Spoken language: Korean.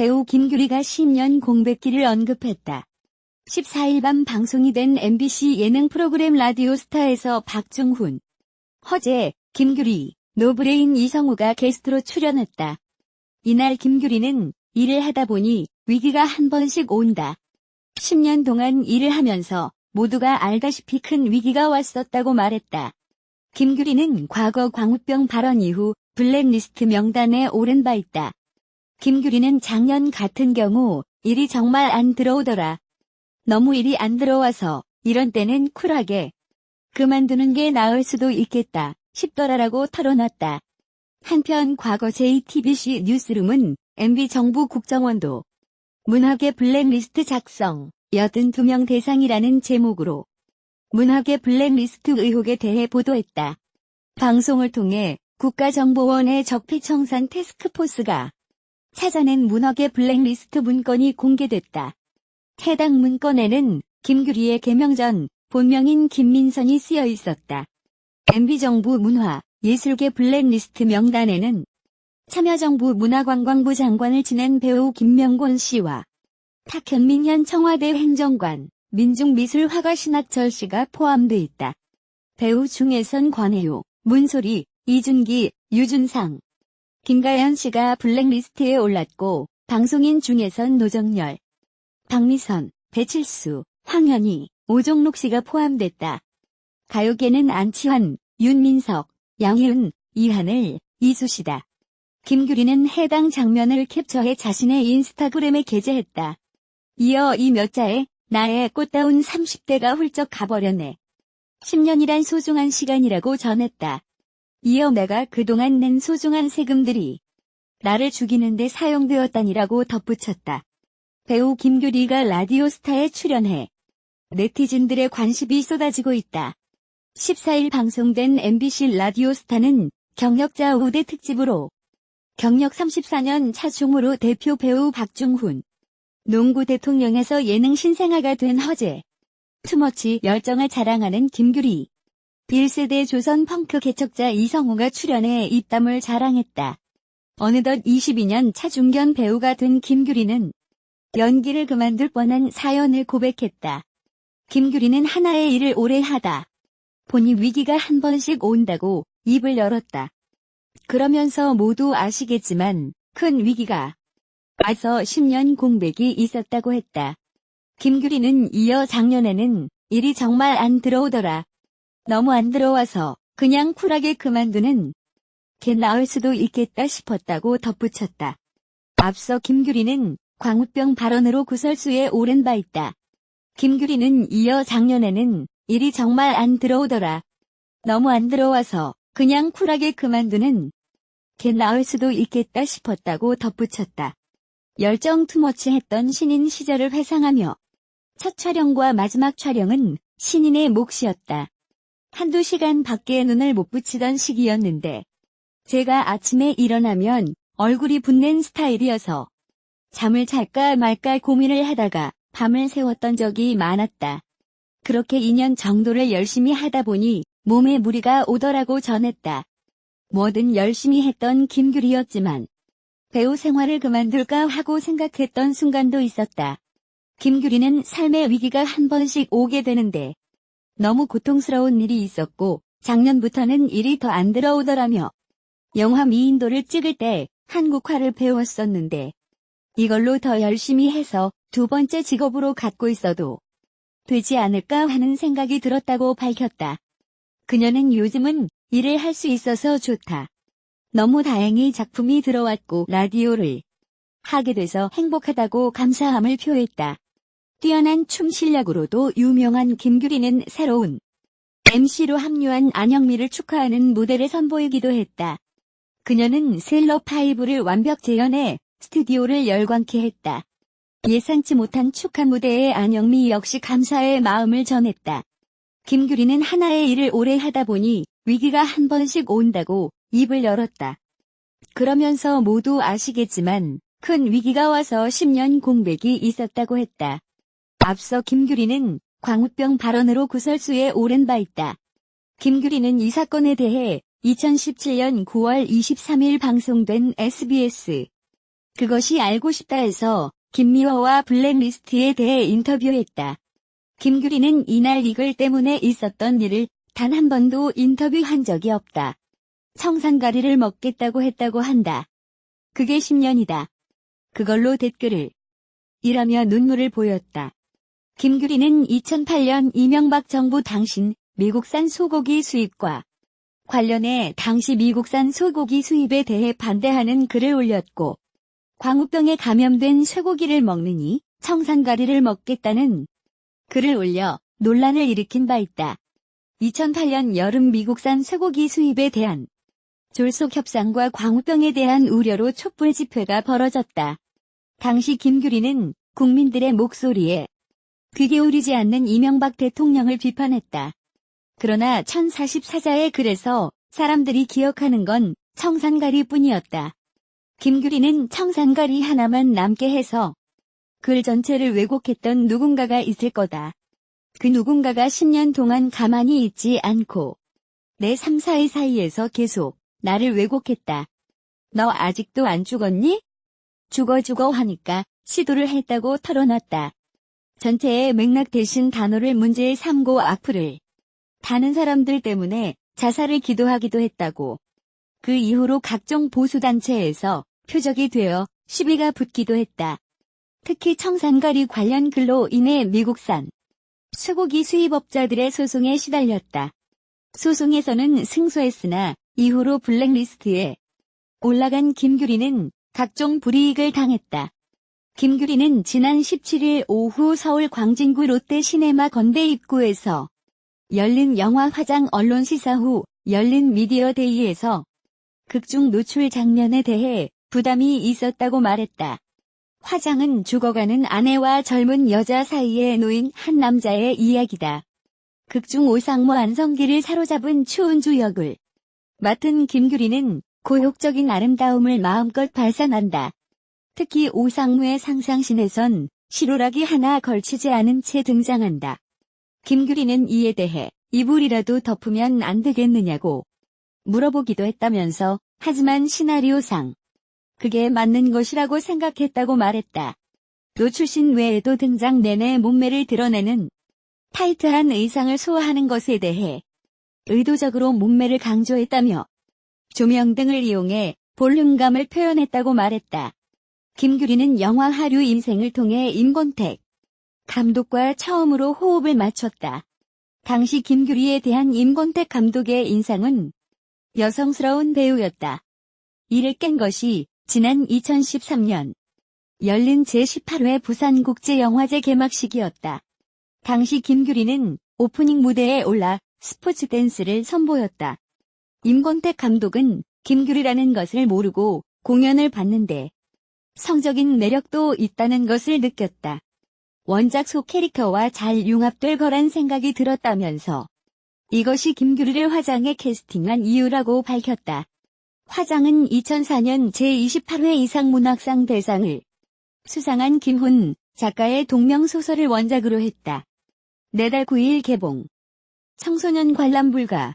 배우 김규리가 10년 공백기를 언급했다. 14일 밤 방송이 된 MBC 예능 프로그램 라디오 스타에서 박중훈, 허재, 김규리, 노브레인 이성우가 게스트로 출연했다. 이날 김규리는 일을 하다 보니 위기가 한 번씩 온다. 10년 동안 일을 하면서 모두가 알다시피 큰 위기가 왔었다고 말했다. 김규리는 과거 광우병 발언 이후 블랙리스트 명단에 오른 바 있다. 김규리는 작년 같은 경우 일이 정말 안 들어오더라. 너무 일이 안 들어와서 이런 때는 쿨하게 그만두는 게 나을 수도 있겠다 싶더라라고 털어놨다. 한편 과거 JTBC 뉴스룸은 MB 정부 국정원도 문학의 블랙리스트 작성 82명 대상이라는 제목으로 문학의 블랙리스트 의혹에 대해 보도했다. 방송을 통해 국가정보원의 적폐청산 테스크포스가 찾아낸 문학의 블랙리스트 문건이 공개됐다. 해당 문건에는 김규리의 개명 전 본명인 김민선이 쓰여 있었다. MB정부 문화, 예술계 블랙리스트 명단에는 참여정부 문화관광부 장관을 지낸 배우 김명곤 씨와 탁현민 현 청와대 행정관, 민중미술화가 신학철 씨가 포함돼 있다. 배우 중에선 권혜요, 문소리, 이준기, 유준상, 김가연 씨가 블랙리스트에 올랐고 방송인 중에선 노정열, 박미선, 배칠수, 황현희, 오종록 씨가 포함됐다. 가요계는 안치환, 윤민석, 양희은, 이하늘, 이수씨다. 김규리는 해당 장면을 캡처해 자신의 인스타그램에 게재했다. 이어 이 몇 자에 나의 꽃다운 30대가 훌쩍 가버렸네. 10년이란 소중한 시간이라고 전했다. 이어 내가 그동안 낸 소중한 세금들이 나를 죽이는 데 사용되었다니라고 덧붙였다. 배우 김규리가 라디오스타에 출연해 네티즌들의 관심이 쏟아지고 있다. 14일 방송된 MBC 라디오스타는 경력자 우대 특집으로 경력 34년 차중으로 대표 배우 박중훈, 농구 대통령에서 예능 신생아가 된 허재, 투머치 열정을 자랑하는 김규리, 1세대 조선 펑크 개척자 이성우가 출연해 입담을 자랑했다. 어느덧 22년 차중견 배우가 된 김규리는 연기를 그만둘 뻔한 사연을 고백했다. 김규리는 하나의 일을 오래 하다. 보니 위기가 한 번씩 온다고 입을 열었다. 그러면서 모두 아시겠지만 큰 위기가 와서 10년 공백이 있었다고 했다. 김규리는 이어 작년에는 일이 정말 안 들어오더라. 너무 안 들어와서 그냥 쿨하게 그만두는 게 나을 수도 있겠다 싶었다고 덧붙였다. 앞서 김규리는 광우병 발언으로 구설수에 오른 바 있다. 김규리는 이어 작년에는 일이 정말 안 들어오더라. 너무 안 들어와서 그냥 쿨하게 그만두는 게 나을 수도 있겠다 싶었다고 덧붙였다. 열정 투머치 했던 신인 시절을 회상하며 첫 촬영과 마지막 촬영은 신인의 몫이었다. 한두 시간 밖에 눈을 못 붙이던 시기였는데 제가 아침에 일어나면 얼굴이 붓는 스타일이어서 잠을 잘까 말까 고민을 하다가 밤을 새웠던 적이 많았다. 그렇게 2년 정도를 열심히 하다 보니 몸에 무리가 오더라고 전했다. 뭐든 열심히 했던 김규리였지만 배우 생활을 그만둘까 하고 생각했던 순간도 있었다. 김규리는 삶의 위기가 한 번씩 오게 되는데 너무 고통스러운 일이 있었고 작년부터는 일이 더 안 들어오더라며 영화 미인도를 찍을 때 한국화를 배웠었는데 이걸로 더 열심히 해서 두 번째 직업으로 갖고 있어도 되지 않을까 하는 생각이 들었다고 밝혔다. 그녀는 요즘은 일을 할 수 있어서 좋다. 너무 다행히 작품이 들어왔고 라디오를 하게 돼서 행복하다고 감사함을 표했다. 뛰어난 춤 실력으로도 유명한 김규리는 새로운 MC로 합류한 안영미를 축하하는 무대를 선보이기도 했다. 그녀는 셀럽5를 완벽 재현해 스튜디오를 열광케 했다. 예상치 못한 축하 무대에 안영미 역시 감사의 마음을 전했다. 김규리는 하나의 일을 오래 하다 보니 위기가 한 번씩 온다고 입을 열었다. 그러면서 모두 아시겠지만 큰 위기가 와서 10년 공백이 있었다고 했다. 앞서 김규리는 광우병 발언으로 구설수에 오른 바 있다. 김규리는 이 사건에 대해 2017년 9월 23일 방송된 SBS 그것이 알고 싶다에서 김미화와 블랙리스트에 대해 인터뷰했다. 김규리는 이날 이글 때문에 있었던 일을 단 한 번도 인터뷰한 적이 없다. 청산가리를 먹겠다고 했다고 한다. 그게 10년이다. 그걸로 댓글을 이라며 눈물을 보였다. 김규리는 2008년 이명박 정부 당신 미국산 소고기 수입과 관련해 당시 미국산 소고기 수입에 대해 반대하는 글을 올렸고 광우병에 감염된 쇠고기를 먹느니 청산가리를 먹겠다는 글을 올려 논란을 일으킨 바 있다. 2008년 여름 미국산 쇠고기 수입에 대한 졸속 협상과 광우병에 대한 우려로 촛불 집회가 벌어졌다. 당시 김규리는 국민들의 목소리에 귀 기울이지 않는 이명박 대통령을 비판했다. 그러나 1044자의 글에서 사람들이 기억하는 건 청산가리 뿐이었다. 김규리는 청산가리 하나만 남게 해서 글 전체를 왜곡했던 누군가가 있을 거다. 그 누군가가 10년 동안 가만히 있지 않고 내 3, 4의 사이에서 계속 나를 왜곡했다. 너 아직도 안 죽었니? 죽어 죽어 하니까 시도를 했다고 털어놨다. 전체의 맥락 대신 단어를 문제에 삼고 악플을 다는 사람들 때문에 자살을 기도하기도 했다고. 그 이후로 각종 보수단체에서 표적이 되어 시비가 붙기도 했다. 특히 청산가리 관련 글로 인해 미국산 쇠고기 수입업자들의 소송에 시달렸다. 소송에서는 승소했으나 이후로 블랙리스트에 올라간 김규리는 각종 불이익을 당했다. 김규리는 지난 17일 오후 서울 광진구 롯데 시네마 건대 입구에서 열린 영화 화장 언론 시사 후 열린 미디어 데이에서 극중 노출 장면에 대해 부담이 있었다고 말했다. 화장은 죽어가는 아내와 젊은 여자 사이에 놓인 한 남자의 이야기다. 극중 오상모 안성기를 사로잡은 추운주 역을 맡은 김규리는 고혹적인 아름다움을 마음껏 발산한다. 특히 오상무의 상상신에선 시로락이 하나 걸치지 않은 채 등장한다. 김규리는 이에 대해 이불이라도 덮으면 안 되겠느냐고 물어보기도 했다면서 하지만 시나리오상 그게 맞는 것이라고 생각했다고 말했다. 노 출신 외에도 등장 내내 몸매를 드러내는 타이트한 의상을 소화하는 것에 대해 의도적으로 몸매를 강조했다며 조명 등을 이용해 볼륨감을 표현했다고 말했다. 김규리는 영화 하류 인생을 통해 임권택 감독과 처음으로 호흡을 맞췄다. 당시 김규리에 대한 임권택 감독의 인상은 여성스러운 배우였다. 이를 깬 것이 지난 2013년 열린 제18회 부산국제영화제 개막식이었다. 당시 김규리는 오프닝 무대에 올라 스포츠 댄스를 선보였다. 임권택 감독은 김규리라는 것을 모르고 공연을 봤는데 성적인 매력도 있다는 것을 느꼈다. 원작 속 캐릭터와 잘 융합될 거란 생각이 들었다면서 이것이 김규리를 화장에 캐스팅한 이유라고 밝혔다. 화장은 2004년 제28회 이상문학상 대상을 수상한 김훈 작가의 동명소설을 원작으로 했다. 내달 9일 개봉. 청소년 관람 불가.